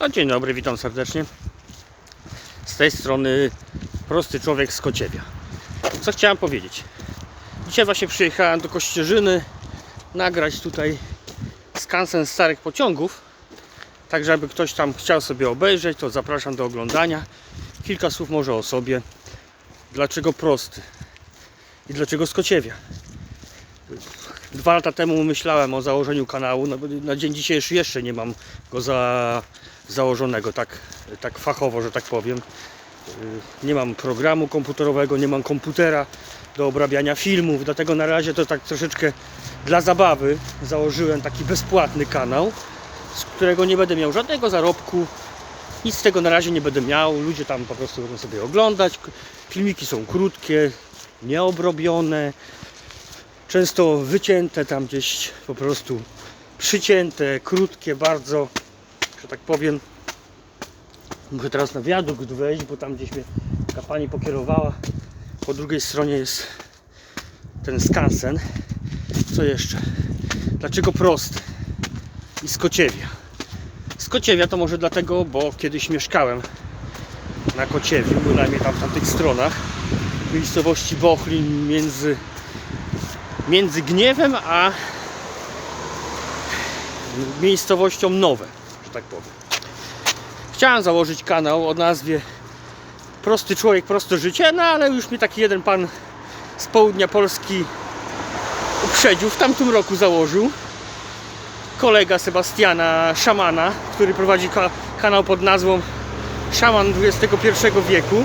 No, dzień dobry, witam serdecznie. Z tej strony prosty człowiek z Kociewia. Co chciałem powiedzieć? Dzisiaj właśnie przyjechałem do Kościerzyny nagrać tutaj skansen starych pociągów. Tak, żeby ktoś tam chciał sobie obejrzeć, to zapraszam do oglądania. Kilka słów może o sobie. Dlaczego prosty? I dlaczego z Kociewia? Dwa lata temu myślałem o założeniu kanału. No, na dzień dzisiejszy jeszcze nie mam go za, założonego tak, tak fachowo, że tak powiem. Yy, Nie mam programu komputerowego, nie mam komputera do obrabiania filmów, dlatego na razie to tak troszeczkę dla zabawy założyłem taki bezpłatny kanał, z którego nie będę miał żadnego zarobku. Nic z tego na razie nie będę miał. Ludzie tam po prostu będą sobie oglądać. Filmiki są krótkie, nieobrobione, często wycięte tam gdzieś po prostu przycięte, krótkie bardzo, że tak powiem. Muszę teraz na wiadukt wejść, bo tam gdzieś mnie ta pani pokierowała. Po drugiej stronie jest ten skansen. Co jeszcze? Dlaczego prosty? I z Kociewia. Z Kociewia to może dlatego, bo kiedyś mieszkałem na Kociewiu, bynajmniej tam w tamtych stronach, w miejscowości Bochlin między między Gniewem a miejscowością Nowe, że tak powiem. Chciałem założyć kanał o nazwie Prosty człowiek, proste życie, no ale już mi taki jeden pan z południa Polski uprzedził, w tamtym roku założył. Kolega Sebastiana Szamana, który prowadzi ka- kanał pod nazwą Szaman XXI wieku.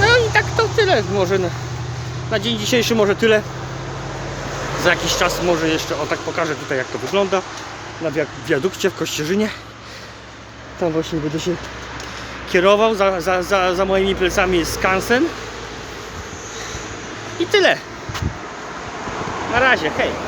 No i tak to tyle może na, na dzień dzisiejszy może tyle. Za jakiś czas może jeszcze o tak pokażę tutaj jak to wygląda na wia- wiadukcie w Kościerzynie. Tam właśnie będę się kierował. Za, za, za, za moimi plecami jest skansen. I tyle. Na razie, hej.